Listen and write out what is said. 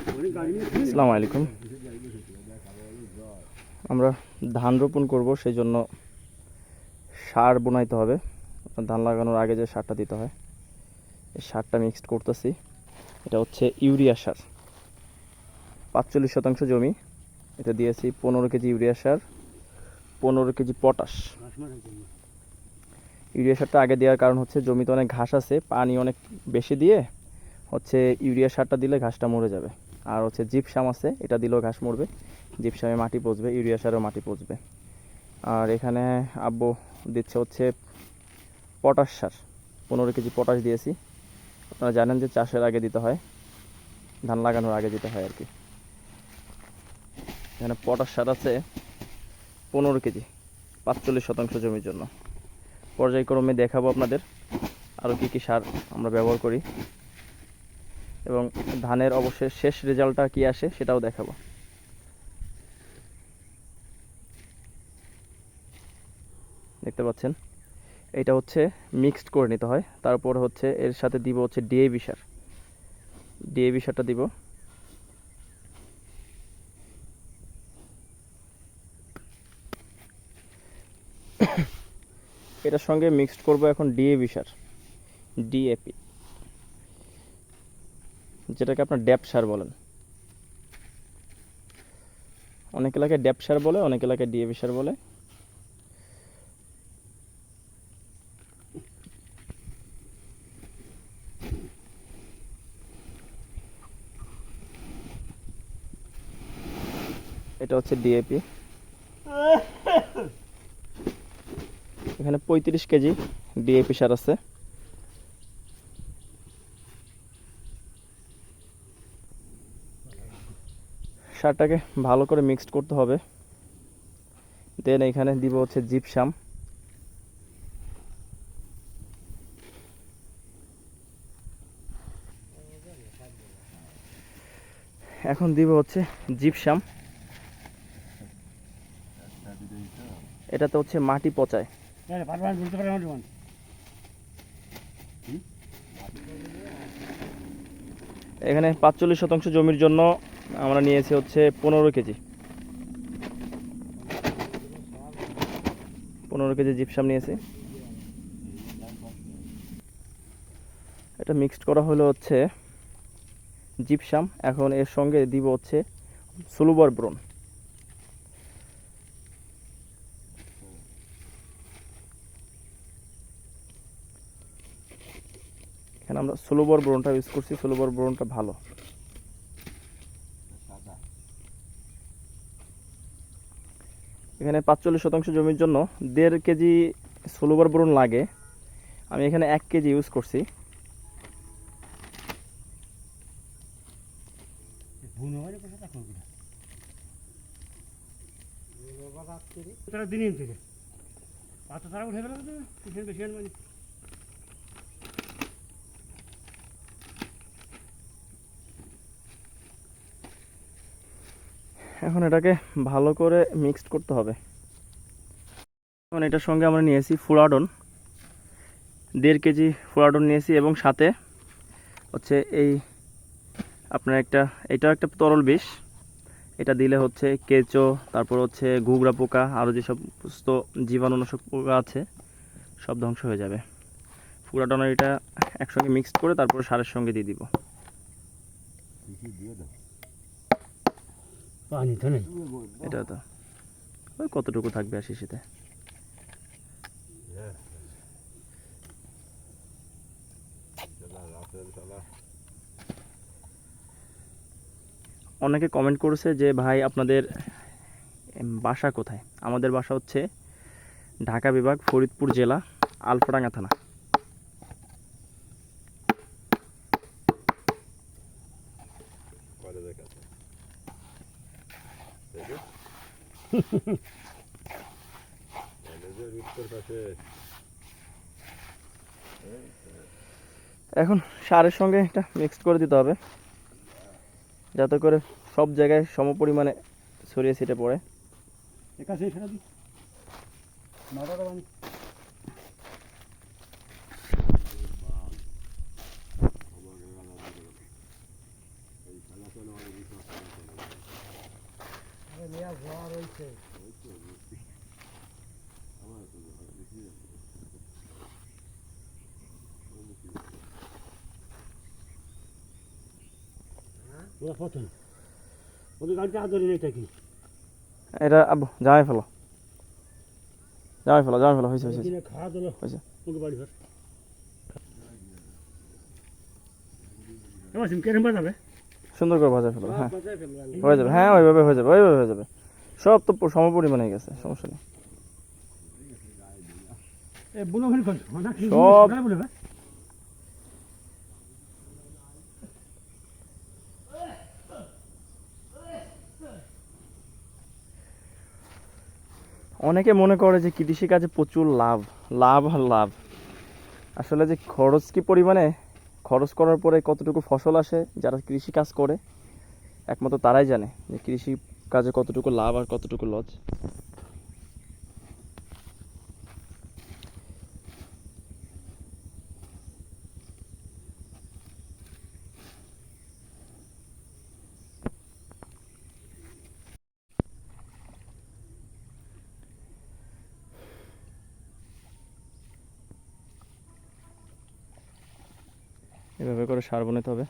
আসসালামু আলাইকুম। আমরা ধান রোপণ করব সেই জন্য সার বোনাইতে হবে। ধান লাগানোর আগে যে সারটা দিতে হয়, এই সারটা মিক্সড করতেছি। এটা হচ্ছে ইউরিয়া সার। পাঁচচল্লিশ শতাংশ জমি, এটা দিয়েছি পনেরো কেজি ইউরিয়া সার, পনেরো কেজি পটাশ। ইউরিয়া সারটা আগে দেওয়ার কারণ হচ্ছে জমিতে অনেক ঘাস আছে, পানি অনেক বেশি দিয়ে হচ্ছে ইউরিয়া সারটা দিলে ঘাসটা মরে যাবে। আর হচ্ছে জিপসাম আছে, এটা দিলেও ঘাস মরবে। জিপসামে মাটি পচবে, ইউরিয়া সারও মাটি পচবে। আর এখানে আব্বু দিচ্ছে হচ্ছে পটাশ সার। পনেরো কেজি পটাশ দিয়েছি। আপনারা জানেন যে চাষের আগে দিতে হয়, ধান লাগানোর আগে দিতে হয় আর কি। এখানে পটাশ সার আছে পনেরো কেজি, পাঁচচল্লিশ শতাংশ জমির জন্য। পর্যায়ক্রমে দেখাবো আপনাদের আরও কী কী সার আমরা ব্যবহার করি। এবং ধানের অবশ্যই শেষ রেজাল্টটা কি আসে সেটাও দেখাবো। দেখতে পাচ্ছেন? এটা হচ্ছে মিক্সড করে নিতে হয়। তারপর হচ্ছে এর সাথে দিব হচ্ছে ডিএবি সার। ডিএবি সারটা দিব। এটার সঙ্গে মিক্সড করব এখন ডিএবি সার। ডিএপি যেটাকে আপনার ড্যাপ সার বলেন। অনেক এলাকায় ড্যাপ সার বলে, অনেক এলাকায় ডিএপি সার বলে। এটা হচ্ছে ডিএপি এখানে পঁয়ত্রিশ কেজি ডিএপি সার আছে। সারটাকে ভালো করে মিক্সড করতে হবে। দেন এখানে দিব হচ্ছে জিপসাম এখন দিব হচ্ছে জিপসাম এটাতে হচ্ছে মাটি পচায়। এখানে পাঁচচল্লিশ শতাংশ জমির জন্য আমরা নিয়েছি হচ্ছে পনেরো কেজি। পনেরো কেজি জিপসাম নিয়েছি। এটা মিক্সড করা হলো হচ্ছে জিপসাম। এখন এর সঙ্গে দিব হচ্ছে সুলুবর ব্রন এখানে আমরা সুলুবর ব্রনটা ইউজ করছি, সুলুবর ব্রনটা ভালো। এখানে পাঁচচল্লিশ শতাংশ জমির জন্য দেড় কেজি সুলুবর ব্রন লাগে। আমি এখানে এক কেজি ইউজ করছি। দিন এখন এটাকে ভালো করে মিক্সড করতে হবে। এখন এটার সঙ্গে আমরা নিয়েছি ফুরাডন। দেড় কেজি ফুরাডন নিয়েছি এবং সাথে হচ্ছে এই আপনার একটা, এটাও একটা তরল বিষ। এটা দিলে হচ্ছে কেঁচো, তারপর হচ্ছে ঘুগরা পোকা, আরও যে সমস্ত জীবাণুনাশক পোকা আছে, সব ধ্বংস হয়ে যাবে। ফুরাডন এটা একসঙ্গে মিক্সড করে তারপর সারের সঙ্গে দিয়ে দিব? পানি তো নেই। এটা তো। ওই কতটুকু থাকবে আর শিশিতে? অনেকে কমেন্ট করেছে যে, ভাই, আপনাদের বাসা কোথায়? আমাদের বাসা হচ্ছে ঢাকা বিভাগ ফরিদপুর জেলা, আলফাডাঙ্গা থানা। এখন সারের সঙ্গে এটা মিক্সড করে দিতে হবে। যাতে করে সব জায়গায় সম পরিমাণে ছড়িয়ে ছিটে পড়ে। আদরি নেই থাকি। এটা আব্বু জামাই ফেলো। জামাই ফেলো জামাই ফেলো হয়েছে হয়েছে হয়েছে। কেরম বাজাবে? সুন্দর করে ভাজা ফেলো হ্যাঁ। হয়ে যাবে হ্যাঁ ওইভাবে হয়ে যাবে ওইভাবে হয়ে যাবে। সব তো সম পরিমাণে গেছে সমস্যা নেই। সব- অনেকে মনে করে যে কৃষিকাজে প্রচুর লাভ লাভ আর লাভ। আসলে যে খরচ কি পরিমাণে? খরচ করার পরে কতটুকু ফসল আসে, যারা কৃষি কাজ করে, একমাত্র তারাই জানে যে কৃষি কাজে কতটুকু লাভ আর কতটুকু লস। এভাবে করে সার বানাতে হবে